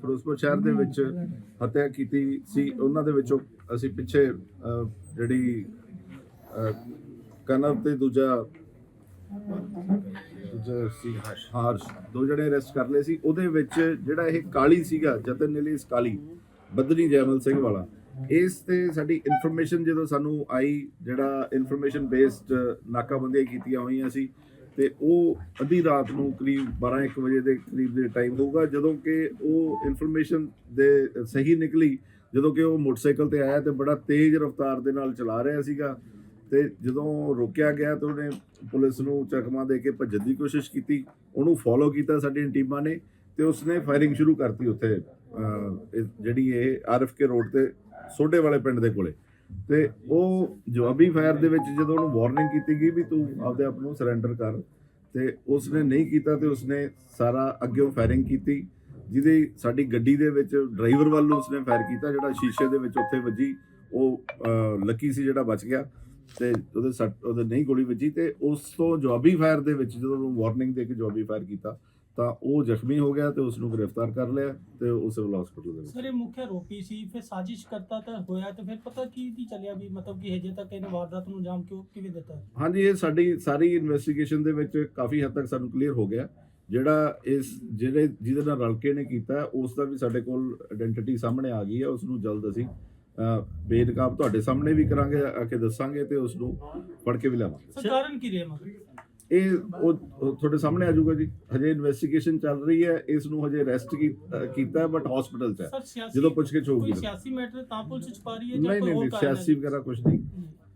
ਫਿਰੋਜ਼ਪੁਰ ਸ਼ਹਿਰ ਦੇ ਵਿੱਚ ਹੱਤਿਆ ਕੀਤੀ ਸੀ। ਉਹਨਾਂ ਦੇ ਵਿੱਚੋਂ ਅਸੀਂ ਪਿੱਛੇ ਜਿਹੜੀ ਕਨਵ ਤੇ ਦੂਜਾ ਦੂਜਾ ਸੀ, ਹਾਰਸ਼। ਦੋ ਜਣੇ ਅਰੈਸਟ ਕਰ ਲਏ ਸੀ। ਉਹਦੇ ਵਿੱਚ ਜਿਹੜਾ ਇਹ ਕਾਲੀ ਸੀਗਾ, ਜਤਨ ਨਿਲੀਸ ਕਾਲੀ ਬਦਨੀ ਜੈਮਲ ਸਿੰਘ ਵਾਲਾ, ਇਸ ਤੇ ਸਾਡੀ ਇਨਫੋਰਮੇਸ਼ਨ ਜਦੋਂ ਸਾਨੂੰ ਆਈ, ਜਿਹੜਾ ਇਨਫੋਰਮੇਸ਼ਨ ਬੇਸਡ ਨਾਕਾਬੰਦੀਆਂ ਕੀਤੀਆਂ ਹੋਈਆਂ ਸੀ ਤੇ ਉਹ ਅੱਧੀ ਰਾਤ ਨੂੰ ਕਰੀਬ 12-1 ਵਜੇ ਦੇ ਕਰੀਬ ਦੇ ਟਾਈਮ ਹੋਊਗਾ ਜਦੋਂ ਕਿ ਉਹ ਇਨਫੋਰਮੇਸ਼ਨ ਦੇ ਸਹੀ ਨਿਕਲੀ ਜਦੋਂ ਕਿ ਉਹ ਮੋਟਰਸਾਈਕਲ ਤੇ ਆਇਆ ਤੇ ਬੜਾ ਤੇਜ਼ ਰਫ਼ਤਾਰ ਦੇ ਨਾਲ ਚਲਾ ਰਿਹਾ ਸੀਗਾ। ਤੇ ਜਦੋਂ ਰੋਕਿਆ ਗਿਆ ਤਾਂ ਉਹਨੇ ਪੁਲਿਸ ਨੂੰ ਚਕਮਾ ਦੇ ਕੇ ਭੱਜਣ ਦੀ ਕੋਸ਼ਿਸ਼ ਕੀਤੀ। ਉਹਨੂੰ ਫੋਲੋ ਕੀਤਾ ਸਾਡੀਆਂ ਟੀਮਾਂ ਨੇ ਤੇ ਉਸਨੇ ਫਾਇਰਿੰਗ ਸ਼ੁਰੂ ਕਰਤੀ ਉੱਥੇ ਅਹ, ਇਹ ਜਿਹੜੀ ਇਹ ਆਰਐਫਕੇ ਰੋਡ ਤੇ ਸੋਡੇ ਵਾਲੇ ਪਿੰਡ ਦੇ ਕੋਲੇ। ਤੇ ਉਹ ਜਵਾਬੀ ਫਾਇਰ ਦੇ ਵਿੱਚ ਜਦੋਂ ਉਹਨੂੰ ਵਾਰਨਿੰਗ ਕੀਤੀ ਗਈ ਵੀ ਤੂੰ ਆਪਦੇ ਆਪ ਨੂੰ ਸਰੈਂਡਰ ਕਰ, ਤੇ ਉਸਨੇ ਨਹੀਂ ਕੀਤਾ ਤੇ ਉਸਨੇ ਸਾਰਾ ਅੱਗੇੋਂ ਫਾਇਰਿੰਗ ਕੀਤੀ, ਜਿਹਦੀ ਸਾਡੀ ਗੱਡੀ ਦੇ ਵਿੱਚ ਡਰਾਈਵਰ ਵੱਲੋਂ ਉਸਨੇ ਫਾਇਰ ਕੀਤਾ, ਜਿਹੜਾ ਸ਼ੀਸ਼ੇ ਦੇ ਵਿੱਚ ਉੱਥੇ ਵੱਜੀ, ਉਹ ਲੱਕੀ ਸੀ ਜਿਹੜਾ ਬਚ ਗਿਆ, ਤੇ ਉਹਦੇ ਸੱਟ, ਉਹਦੇ ਨਹੀਂ ਗੋਲੀ ਵੱਜੀ ਤੇ ਉਸ ਤੋਂ ਜਵਾਬੀ ਫਾਇਰ ਦੇ ਵਿੱਚ ਜਦੋਂ ਉਹਨੂੰ ਵਾਰਨਿੰਗ ਦੇ ਕੇ ਜਵਾਬੀ ਫਾਇਰ ਕੀਤਾ ਤਾਂ ਉਹ ਜ਼ਖਮੀ ਹੋ ਗਿਆ ਤੇ ਉਸ ਨੂੰ ਗ੍ਰਿਫਤਾਰ ਕਰ ਲਿਆ ਤੇ ਉਹ ਸਿਵਲ ਹਸਪੀਟਲ ਦੇ ਵਿੱਚ। ਸਰ ਇਹ ਮੁੱਖ ਆਰੋਪੀ ਸੀ ਫਿਰ ਸਾਜ਼ਿਸ਼ ਕਰਤਾ ਤਾਂ ਹੋਇਆ ਤੇ ਫਿਰ ਪਤਾ ਕੀ ਨਹੀਂ ਚੱਲਿਆ ਵੀ ਮਤਲਬ ਕਿ ਹਜੇ ਤੱਕ ਇਹਨੇ ਵਾਰਦਾਤ ਨੂੰ ਅੰਜਾਮ ਕਿਉਂ ਕਿਵੇਂ ਦਿੱਤਾ? ਹਾਂਜੀ ਇਹ ਸਾਡੀ ਸਾਰੀ ਇਨਵੈਸਟੀਗੇਸ਼ਨ ਦੇ ਵਿੱਚ ਕਾਫੀ ਹੱਦ ਤੱਕ ਸਾਨੂੰ ਕਲੀਅਰ ਹੋ ਗਿਆ। ਜਿਹੜਾ ਇਸ ਜਿਹੜੇ ਜਿਹਦੇ ਨਾਲ ਰਲ ਕੇ ਨੇ ਕੀਤਾ ਉਸ ਦਾ ਵੀ ਸਾਡੇ ਕੋਲ ਆਇਡੈਂਟੀਟੀ ਸਾਹਮਣੇ ਆ ਗਈ ਹੈ ਉਸ ਨੂੰ ਜਲਦ ਅਸੀਂ ਬੇਨਕਾਬ ਤੁਹਾਡੇ ਸਾਹਮਣੇ ਵੀ ਕਰਾਂਗੇ ਆ ਕੇ ਦੱਸਾਂਗੇ ਤੇ ਉਸ ਨੂੰ ਫੜ ਕੇ ਵੀ ਲਿਆਵਾਂਗੇ। ਸਰ ਕਾਰਨ ਕੀ ਰਿਹਾ ਮਤਲਬ ਇਹ ਉਹ ਤੁਹਾਡੇ ਸਾਹਮਣੇ ਆ ਜਾਊਗਾ ਜੀ। ਹਜੇ ਇਨਵੈਸਟੀਗੇਸ਼ਨ ਚੱਲ ਰਹੀ ਹੈ। ਇਸ ਨੂੰ ਹਜੇ ਅਰੈਸਟ ਕੀਤਾ ਬਟ ਹਸਪੀਟਲ 'ਚ ਹੈ। ਜਦੋਂ ਪੁੱਛ ਕੇ ਕੋਈ ਹੋਊਗੀ ਸਿਆਸੀ ਮੈਟਰ ਤਾਂ ਪੁਲਿਸ ਚ ਪਾ ਰਹੀ ਹੈ ਨਹੀਂ ਜਾਂ ਕੋਈ ਨਹੀਂ ਹੋਰ ਨਹੀਂ, ਕਾਰਨ ਹੈ? ਸਿਆਸੀ ਵਗੈਰਾ ਕੁਝ ਨਹੀਂ।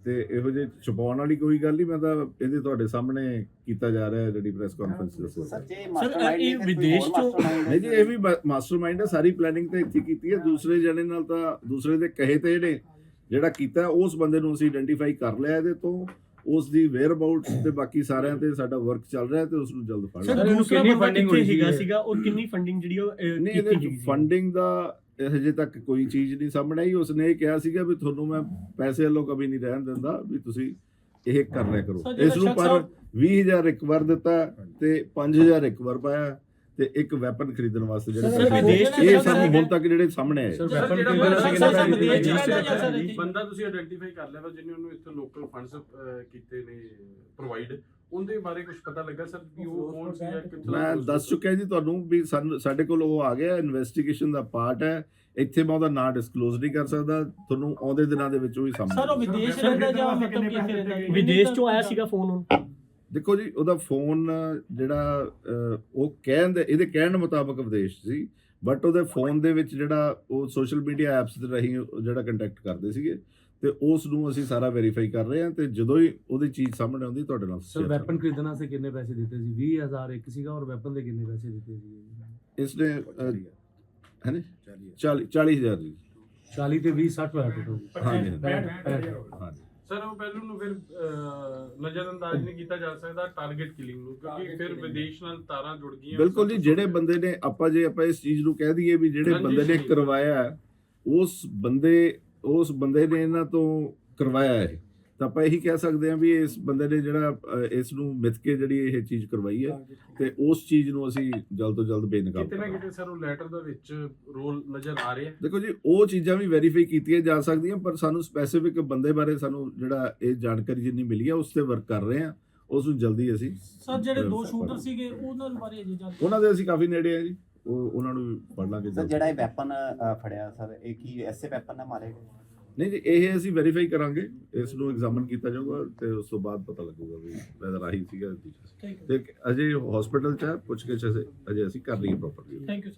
ਤੇ ਇਹੋ ਜਿਹੇ ਛੁਪਾਉਣ ਵਾਲੀ ਕੋਈ ਗੱਲ ਨਹੀਂ। ਮੈਂ ਤਾਂ ਇਹਦੇ ਤੁਹਾਡੇ ਸਾਹਮਣੇ ਕੀਤਾ ਜਾ ਰਿਹਾ ਹੈ ਜਿਹੜੀ ਪ੍ਰੈਸ ਕਾਨਫਰੰਸ ਦੱਸੋ ਸਰ ਜੇ ਮਾਸਟਰਮਾਈਂਡ ਇਹ ਵਿਦੇਸ਼ ਚੋਂ- ਨਹੀਂ ਜੀ ਇਹ ਵੀ ਮਾਸਟਰਮਾਈਂਡ ਹੈ। ਸਾਰੀ ਪਲੈਨਿੰਗ ਤਾਂ ਇੱਥੇ ਕੀਤੀ ਹੈ। ਦੂਸਰੇ ਜਣੇ ਨਾਲ ਤਾਂ ਦੂਸਰੇ ਦੇ ਕਹੇ ਤੇ ਇਹਨੇ ਜਿਹੜਾ ਕੀਤਾ ਉਸ ਬੰਦੇ ਨੂੰ ਅਸੀਂ ਆਇਡੈਂਟੀਫਾਈ ਕਰ ਲਿਆ ਇਹਦੇ ਤੋਂ। ਉਸ ਦੀ ਵੇਅਰ ਅਬਾਊਟਸ ਤੇ ਬਾਕੀ ਸਾਰਿਆਂ ਤੇ ਸਾਡਾ ਵਰਕ ਚੱਲ ਰਿਹਾ ਤੇ ਉਸ ਨੂੰ ਜਲਦ ਫੜ ਸਰ, ਦੂਸਰਾ ਕਿੰਨੀ ਕਿੱਥੇ ਹੋਈ ਸੀਗਾ? ਸੀਗਾ ਔਰ ਕਿੰਨੀ ਫੰਡਿੰਗ ਜਿਹੜੀ ਉਹ ਕੀਤੀ ਗਈ ਸੀ? ਫੰਡਿੰਗ ਦਾ ਹਜੇ ਤੱਕ ਕੋਈ ਚੀਜ਼ ਨਹੀਂ ਸਾਹਮਣੇ ਆਈ। ਉਸਨੇ ਇਹ ਕਿਹਾ ਸੀਗਾ ਵੀ ਤੁਹਾਨੂੰ ਮੈਂ ਪੈਸੇ ਵੱਲੋਂ ਕभी ਨਹੀਂ ਰਹਿਣ ਦਿੰਦਾ ਵੀ ਤੁਸੀਂ ਇਹ ਕਰ ਲਿਆ ਕਰੋ। ਇਸ ਨੂੰ ਪਰ ਆ- 20000 ਇੱਕ ਵਾਰ ਦਿੱਤਾ ਤੇ 5000 ਇੱਕ ਵਾਰ ਪਾਇਆ। ਤੇ ਇੱਕ ਵੈਪਨ ਖਰੀਦਣ ਵਾਸਤੇ ਜਿਹੜੇ ਵਿਦੇਸ਼ ਚ ਇਹ ਸਾਨੂੰ ਹੁਣ ਤੱਕ ਜਿਹੜੇ ਸਾਹਮਣੇ ਆਏ। ਸਰ ਵੈਪਨ ਜਿਹੜਾ ਕਿੰਨਾ ਬੰਦਾ ਤੁਸੀਂ ਆਇਡੈਂਟੀਫਾਈ ਕਰ ਲਿਆ ਵਾ ਜਿਹਨੇ ਉਹਨੂੰ ਇੱਥੇ ਲੋਕਲ ਫੰਡਸ ਕੀਤੇ ਨੇ ਪ੍ਰੋਵਾਈਡ ਉਹਦੇ ਬਾਰੇ ਕੁਝ ਪਤਾ ਲੱਗਾ ਸਰ ਕਿ ਉਹ ਕੌਣ ਸੀ ਜਾਂ ਕਿੱਥੋਂ ਮੈਂ ਦੱਸ ਚੁੱਕਿਆ ਜੀ ਤੁਹਾਨੂੰ ਵੀ ਸਾਨੂੰ ਸਾਡੇ ਕੋਲ ਉਹ ਆ ਗਿਆ ਇਨਵੈਸਟੀਗੇਸ਼ਨ ਦਾ ਪਾਰਟ ਹੈ। ਇੱਥੇ ਮੈਂ ਉਹਦਾ ਨਾਂ ਡਿਸਕਲੋਜ਼ ਨਹੀਂ ਕਰ ਸਕਦਾ ਤੁਹਾਨੂੰ ਆਉਂਦੇ ਦਿਨਾਂ ਦੇ ਵਿੱਚ ਉਹ ਹੀ ਸਾਹਮਣੇ ਸਰ ਉਹ ਵਿਦੇਸ਼ ਰਹਿੰਦਾ ਜਾਂ ਮਤਲਬ ਕਿ ਇੱਥੇ ਪੈਸੇ ਰਹਿੰਦਾ ਵਿਦੇਸ਼ ਚੋਂ ਆਇਆ ਸੀਗਾ ਫੋਨ ਹੁਣ ਦੇਖੋ ਜੀ ਉਹਦਾ ਫੋਨ ਜਿਹੜਾ ਉਹ ਕਹਿਣ ਦੇ ਇਹਦੇ ਕਹਿਣ ਮੁਤਾਬਕ ਵਿਦੇਸ਼ ਸੀ ਬਟ ਉਹਦੇ ਫੋਨ ਦੇ ਵਿੱਚ ਜਿਹੜਾ ਉਹ ਸੋਸ਼ਲ ਮੀਡੀਆ ਐਪਸ ਦੇ ਰਾਹੀਂ ਜਿਹੜਾ ਕੰਟੈਕਟ ਕਰਦੇ ਸੀਗੇ ਤੇ ਉਸ ਨੂੰ ਅਸੀਂ ਸਾਰਾ ਵੈਰੀਫਾਈ ਕਰ ਰਹੇ ਹਾਂ ਤੇ ਜਦੋਂ ਹੀ ਉਹਦੀ ਚੀਜ਼ ਸਾਹਮਣੇ ਆਉਂਦੀ ਤੁਹਾਡੇ ਨਾਲ ਸਰ ਵੈਪਨ ਖਰੀਦਣ ਵਾਸਤੇ ਕਿੰਨੇ ਪੈਸੇ ਦਿੱਤੇ ਸੀ? 20000 ਇੱਕ ਸੀਗਾ ਔਰ ਵੈਪਨ ਦੇ ਕਿੰਨੇ ਪੈਸੇ ਦਿੱਤੇ ਸੀ? ਹੈ ਨੀ? 40 40000 ਜੀ 40 ਤੇ 20 60 ਹੋਇਆ ਟੋਟਲ ਹਾਂਜੀ ਹਾਂਜੀ। ਸਰ ਉਹ ਪਹਿਲੂ ਨੂੰ ਫਿਰ ਨਜ਼ਰਅੰਦਾਜ਼ ਨਹੀਂ ਕੀਤਾ ਜਾ ਸਕਦਾ ਟਾਰਗੇਟ ਕਿਲਿੰਗ ਨੂੰ ਕਿਉਂਕਿ ਫਿਰ ਵਿਦੇਸ਼ ਨਾਲ ਤਾਰਾਂ ਜੁੜ ਗਈਆਂ। ਬਿਲਕੁਲ ਜੀ ਜਿਹੜੇ ਬੰਦੇ ਨੇ ਆਪਾਂ ਜੇ ਆਪਾਂ ਇਸ ਚੀਜ਼ ਨੂੰ ਕਹਿ ਦਈਏ ਵੀ ਜਿਹੜੇ ਬੰਦੇ ਨੇ। ਕਰਵਾਇਆ ਉਸ ਬੰਦੇ ਉਸ ਬੰਦੇ ਨੇ ਇਹਨਾਂ ਤੋਂ ਕਰਵਾਇਆ ਹੈ ਤਾਂ ਆਪਾਂ ਇਹੀ ਕਹਿ ਸਕਦੇ ਹਾਂ ਵੀ ਇਸ ਬੰਦੇ ਨੇ ਜਿਹੜਾ ਇਸ ਨੂੰ ਮਿੱਥ ਕੇ ਜਿਹੜੀ ਇਹ ਚੀਜ਼ ਕਰਵਾਈ ਹੈ ਤੇ ਉਸ ਚੀਜ਼ ਨੂੰ ਅਸੀਂ ਜਲਦ ਤੋਂ ਜਲਦ ਬੇਨਕਾਬ ਕਿਤੇ ਨਾ ਕਿਤੇ ਸਰ ਉਹ ਲੈਟਰ ਦਾ ਵਿੱਚ ਰੋਲ ਨਜ਼ਰ ਆ ਰਿਹਾ ਦੇਖੋ ਜੀ ਉਹ ਚੀਜ਼ਾਂ ਵੀ ਵੈਰੀਫਾਈ ਕੀਤੀਆਂ ਜਾ ਸਕਦੀਆਂ ਪਰ ਸਾਨੂੰ ਸਪੈਸੀਫਿਕ ਬੰਦੇ ਬਾਰੇ ਸਾਨੂੰ ਜਿਹੜਾ ਇਹ ਜਾਣਕਾਰੀ ਜਿੰਨੀ ਮਿਲੀ ਹੈ ਉਸ ਤੇ ਵਰਕ ਕਰ ਰਹੇ ਹਾਂ। ਉਸ ਨੂੰ ਜਲਦੀ ਅਸੀਂ ਸਰ ਜਿਹੜੇ ਦੋ ਸ਼ੂਟਰ ਸੀਗੇ ਉਹਨਾਂ ਬਾਰੇ ਅਜੇ ਜਾਣ ਉਹਨਾਂ ਦੇ ਅਸੀਂ ਕਾਫੀ ਨੇੜੇ ਆ ਜੀ ਉਹ ਉਹਨਾਂ ਨੂੰ ਫੜ ਲਾਂਗੇ ਸਰ। ਜਿਹੜਾ ਇਹ ਵੈਪਨ ਫੜਿਆ ਸਰ ਇਹ ਕੀ ਐਸੇ ਵੈਪਨ ਨਾਲ ਮਾਰੇ ਗਏ ਨਹੀਂ ਜੀ ਇਹ ਅਸੀਂ ਵੈਰੀਫਾਈ ਕਰਾਂਗੇ ਇਸ ਨੂੰ ਐਗਜ਼ਾਮਿਨ ਕੀਤਾ ਜਾਊਗਾ ਤੇ ਉਸ ਤੋਂ ਬਾਅਦ ਪਤਾ ਲੱਗੂਗਾ ਵੀ ਵੈਦਰ ਆਹੀ ਸੀਗਾ। ਤੇ ਅਜੇ ਹਸਪੀਟਲ ਚ ਹੈ ਪੁੱਛ ਕੇ ਅਜੇ ਅਸੀਂ ਕਰ ਲਈਏ ਪ੍ਰੋਪਰਲੀ ਥੈਂਕ ਯੂ